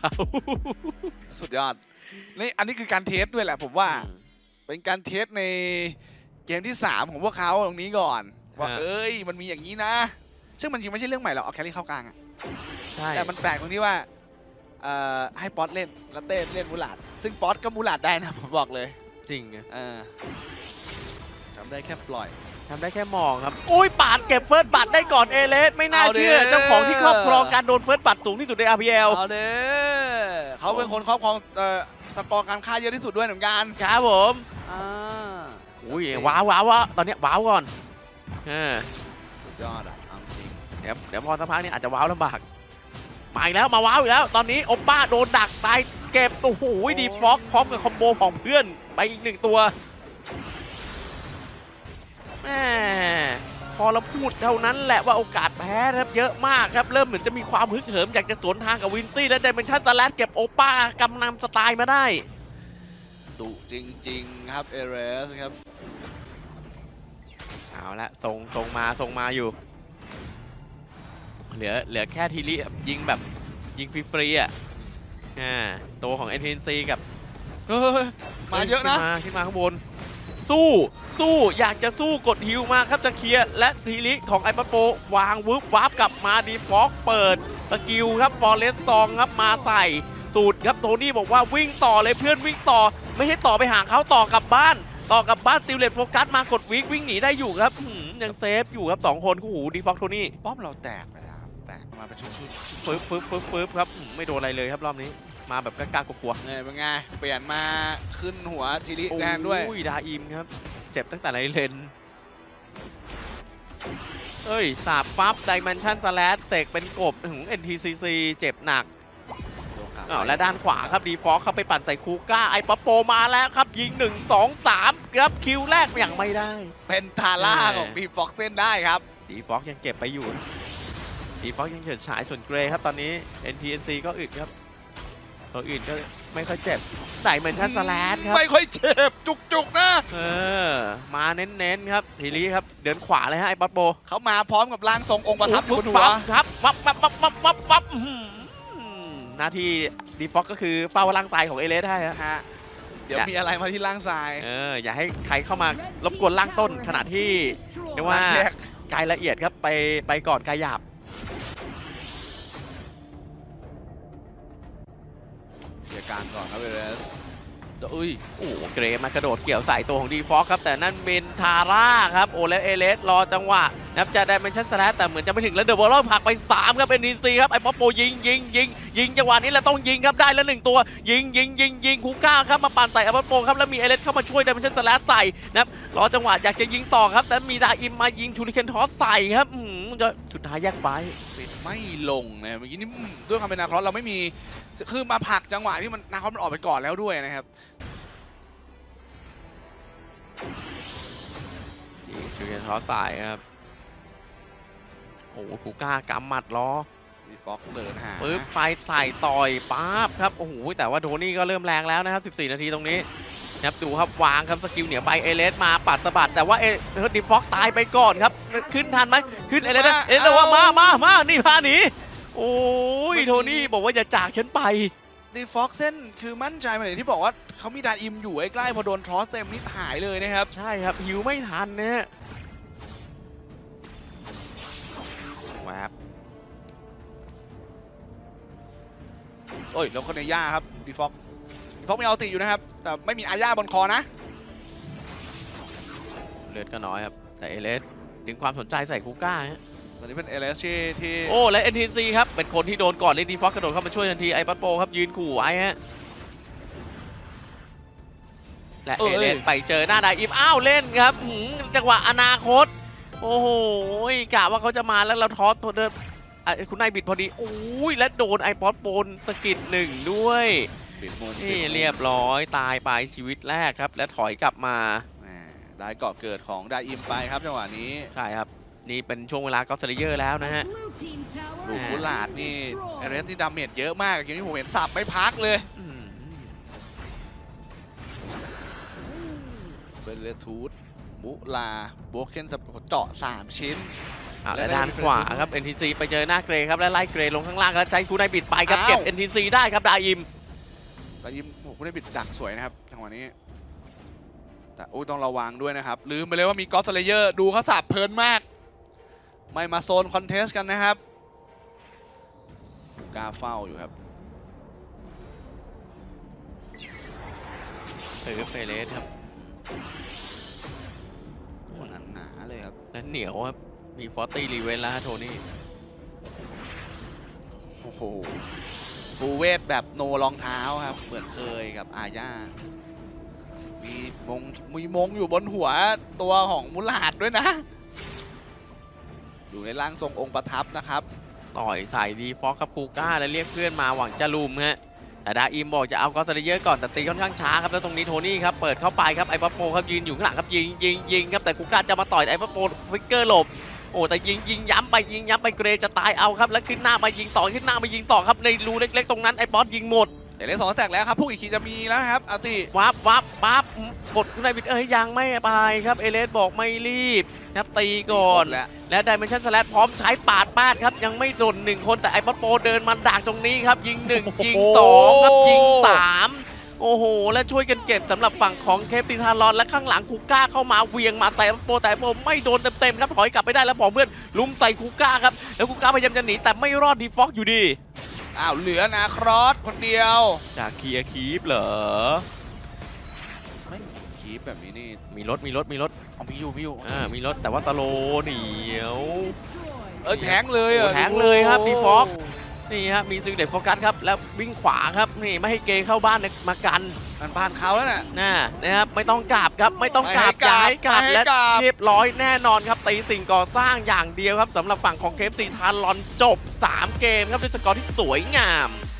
เขาสุดยอดนี่อันนี้คือการเทสด้วยแหละผมว่า เป็นการเทสในเกมที่ 3 ของพวกเขาตรงนี้ก่อนว่าฮะเอ้ยมันมีอย่างนี้นะ ซึ่งมันจริงไม่ใช่เรื่องใหม่หรอกเอาแครี่เข้ากลางอะใช่แต่มันแปลกตรงที่ว่าเอ่อให้ป๊อตเล่นแล้วเต้เล่นมูหลาด ซึ่งป๊อตก็มูหลาดได้นะผมบอกเลย จริงอะเออทำได้แค่ปล่อย ทำได้แค่มองครับ อุ้ยปาดเก็บเฟิร์สบัตรได้ก่อนเอเลสไม่น่าเอาดิ เชื่อ เจ้าของที่ครอบครองการโดนเฟิร์สบัตรสูงที่สุดใน RPL เอาเด้อเขาเป็นคนครอบครองเอ่อสกอร์การฆ่าเยอะที่สุดด้วยเหมือนกันครับผมอ่าอุ้ยว้าวว้าวว้าวตอนเนี้ยว้าวก่อนเออสุดยอดอะเอาจริงเดี๋ยวเดี๋ยวพอสักพักนี่อาจจะว้าวลำบากมาอีกแล้วมาว้าวอีกแล้ว ตอนนี้โอป้าโดนดักตายเก็บโอ้โหดีฟ็อกพร้อมกับคอมโบของเพื่อนไปอีกหนึ่งตัว อเราพูดเท่านั้นแหละว่าโอกาสแพ้นะครับเยอะมากครับ เริ่มเหมือนจะมีความฮึกเหิมอยากจะสวนทางกับวินตี้และไดเมนชั่นตะแลดเก็บโอป้ากำนำสไตล์มาได้ดุจริง ๆ ครับเอเรสครับเอาละทรงทรงมาทรงมาอยู่ เหลือเหลือแค่ทีรียิงแบบยิงฟรีๆอะอ่าตัวของ NTNC กับเฮ้ยมาเยอะนะ ขึ้มาขึ้นมาข้างบน สู้ สู้อยากจะสู้กดฮิวมาครับจะเคลียร์และทีลิของไอปะโปวางวึบวาร์ปกลับมาดีฟอกเปิดสกิลครับฟอร์เรสตองครับมาใส่สูตรครับโทนี่บอกว่าวิ่งต่อเลยเพื่อนวิ่งต่อ ไม่ให้ต่อไปหาเขาต่อกลับบ้าน ต่อกลับบ้านติวเลตโฟกัสมากดวิกวิ่งหนีได้อยู่ครับหืมยังเซฟอยู่ครับสองคนคู่หูดีฟอกโทนี่ป้อมเราแตกไปแล้วครับแตกมาเป็นชุดปึ๊บปึ๊บปึ๊บปึ๊บครับหืมไม่โดนอะไรเลยครับรอบนี้ มาแบบกล้าๆกลัวๆเนี่ยเป็นไงเปลี่ยนมาขึ้นหัวทีริๆแทนด้วยโอ้ยดาอิมครับ เจ็บตั้งแต่ในเลนเอ้ย สาบปั๊บดิเมนชั่นสแลดเตกเป็นกบถึง NTCC เจ็บหนักอ้าวและด้านขวาครับดีฟอกเข้าไปปั่นใส่คูก้า ไอปะโปมาแล้วครับ ยิง 1 2 3ครับคิวแรกอย่างไม่ได้ เป็นทาร่าใช่ของบีฟ็อกเส้นได้ครับดีฟอกยังเก็บไปอยู่ดีฟอกยังเฉิดฉายส่วนเกรย์ครับตอนนี้ NTNC ก็อึดครับ ตัวอื่นก็ไม่ค่อยเจ็บไดเมนชั่นสแลดครับ ไม่ค่อยเจ็บจุกๆนะ เออ มาเน้นๆครับทีนี้ครับ เดินขวาเลยฮะไอ้ป๊อตโบเขามาพร้อมกับร่างทรงองค์ประทับอยู่บนหัวปั๊บครับวับวับวับวับวับวับอื้อหือหน้าที่ดีฟอกก็คือเฝ้าร่างตายของเอเลสให้ฮะฮะเดี๋ยวมีอะไรมาที่ร่างทรายเอออย่าให้ใครเข้ามารบกวนร่างต้นขณะที่เรียกว่าร่างแยกกายละเอียดครับไปไปก่อนกายหยาบ เดี๋ยวกางก่อนครับเอเลสอุ้ยโอ้โหเกรมากระโดดเกี่ยวใส่ตัวของดีฟอกครับ แต่นั่นเมนทาร่าครับ โอเลสเอเลสรอจังหวะ นะครับจะได้เมนชั่นสแลแต่เหมือนจะไม่ถึงแล้วเดอะบอลลผลักไป 3 ครับเป็นดีซีครับไอ้ป๊อปโปยิงยิงยิงยิงจังหวะนี้แหละต้องยิงครับได้แล้วหนึ่งตัว ยิงยิงยิงยิงคูก้าครับมาปั่นใส่ไอ้ป๊อปโปครับแล้วมีเอเลสเข้ามาช่วยได้เมนชั่นสแลใส่นะครับรอจังหวะอยากจะยิงต่อครับ แต่มีดาอิมมายิงชูริเคนทอสใส่ครับอืมจะสุดท้ายแยกไปปิดไม่ลงนะเมื่อกี้นี่อืมด้วยความเป็นนาครอสเราไม่มีคือมาผลักจังหวะที่มันนาครอสมันออกไปก่อนแล้วด้วยนะครับชูริเคนทอสใส่ครับ โอ้โหคูก้ากำหมัดล้อดีฟ็อกเดินหาปึ๊บไฟใส่ต่อยป๊าบครับโอ้โหแต่ว่าโทนี่ก็เริ่มแรงแล้วนะครับ 14 นาทีตรงนี้นะครับดูครับวางครับสกิลเหนียวไปเอเลสมาปัดสะบัด แต่ว่าเอเฮดิฟ็อกตายไปก่อนครับ ขึ้นทันไหมขึ้นเอเลสนะเอเลสบอกว่ามามามานี่พาหนีโอ้ยโทนี่บอกว่าอย่าจากฉันไปดีฟ็อกเส้นคือมั่นใจมาเลยที่บอกว่าเขามีดานอิมอยู่ใกล้ๆพอโดนทรอสเต็มนี่หายเลยนะครับ ใช่ครับหิวไม่ทันเนี่ย โอ้ยแล้วคนในย่าครับดีฟ็อกดีฟ็อกมีเอาติอยู่นะครับ แต่ไม่มีอาญาบนคอนะเลือดก็น้อยครับ แต่เอเลสดึงความสนใจใส่คูก้าฮะตอนนี้เป็นเอเลสที่ที่โอ้และ NTC ครับ เป็นคนที่โดนก่อนเลนดีฟ็อกกระโดดเข้ามาช่วยทันทีไอ้ปัตโปครับยืนขู่ไว้ฮะและเอเลนไปเจอหน้าไดอิมอ้าวเล่นครับหืมจังหวะอนาคต โอ้โหกะว่าเขาจะมาแล้วเราทอสตัวเดินอะ คุณนายบิดพอดีโอ้ยและโดนไอป๊อตโปนสะกิดหนึ่งด้วยปิดมุมนี่ปิดมุมเรียบร้อยตายไปชีวิตแรกครับ และถอยกลับมาแหม่ได้เกาะเกิดของดาอิมไปครับจังหวะนี้ใช่ครับนี่เป็นช่วงเวลาก็สเลเยอร์แล้วนะฮะลูกกุหลาดนี่เอเลสที่ดาเมจเยอะมากอย่างที่ผมเห็นสับไม่พักเลยอืมเป็นเลทูดมุลาโบเคนสเจาะ 3 ชิ้น อ่าและด้านขวาครับ NTC ไปเจอหน้าเกรครับและไล่เกรลงข้างล่างแล้วใช้คูไนบิดไปครับเก็บ NTC ได้ครับดาอิมแต่ยิมโอ้โหคุณได้บิดดักสวยนะครับจังหวะนี้แต่อุ้ยต้องระวังด้วยนะครับ ลืมไปเลยว่ามีกอสเลเยอร์ดูเขาสับเพลินมาก ไม่มาโซนคอนเทสกันนะครับกล้าเฝ้าอยู่ครับเออเฟเลสครับโอ้หนาหนาๆเลยครับและเหนียวครับ มีฟอร์ตี้รีเวนแล้วฮะโทนี่ โอ้โหฟูเวทแบบโนรองเท้าครับ เหมือนเคยกับอาญามีมงมีมงอยู่บนหัวตัวของมุลาดด้วยนะ อยู่ในร่างทรงองค์ประทับนะครับ ต่อยใส่ดีฟอกกับคูก้าแล้วเรียกเพื่อนมาหวังจะลุมฮะแต่ดาอิมบอกจะเอากอสเตเยอร์ก่อนแต่ตีค่อนข้างช้าครับแล้วตรงนี้โทนี่ครับเปิดเข้าไปครับไอ้ป๊อปโปครับยืนอยู่ข้างหลังครับยิงยิงยิงครับแต่คูก้าจะมาต่อยไอ้ป๊อปโปฟิกเกอร์หลบ โอ้แต่ยิงยิงย้ำไปยิงย้ำไปเกรจะตายเอาครับ แล้วขึ้นหน้ามายิงต่อขึ้นหน้ามายิงต่อครับในรูเล็กๆตรงนั้นไอ้บอสยิงหมดแต่เลนสองแตกแล้วครับพวกอีกขีจะมีแล้วนะครับอาร์ติวับวับปั๊บกดในบิดเอ้ยยังไม่ไปครับเอเลสบอกไม่รีบนะครับตีก่อนแล้วและดิเมนชันสแลพร้อมใช้ปาดปาดครับ ยังไม่โดนหนึ่งคนแต่ไอ้ป๊อปโปเดินมาดักตรงนี้ครับ ยิงหนึ่งยิงสองครับยิงสาม โอ้โห และช่วยกันเก็บสำหรับฝั่งของเคปติทารอนและข้างหลังคูก้าเข้ามาเวียงมาแต่ป๊อปโปแต่ป๊อปโปไม่โดนเต็มๆครับถอยกลับไปได้แล้วพอเพื่อนลุมใส่คูก้าครับแล้วคูก้าพยายามจะหนีแต่ไม่รอดดีฟอกอยู่ดีอ้าวเหลือนาครอสคนเดียว จากเคลียร์คีปเหรอไม่คีปแบบนี้นี่มีรถมีรถมีรถเอาพี่ยูพี่ยูอ่ามีรถแต่ว่าตะโลเหนียวเออแทงเลยเหรอโอ้แทงเลยครับ Default นี่ฮะมีซิงเด็ดโฟกัสครับแล้ววิ่งขวาครับนี่ไม่ให้เกย์เข้าบ้านมากันมันบ้านเขาแล้วน่ะนะนะครับไม่ต้องกราบครับไม่ต้องกราบไม่ให้อย่ากราบให้กราบไม่ให้และกราบเรียบร้อยแน่นอนครับตีสิ่งก่อสร้างอย่างเดียวครับสำหรับฝั่งของเคฟซีทารอนจบ 3 เกมครับด้วยสกอร์ที่สวยงาม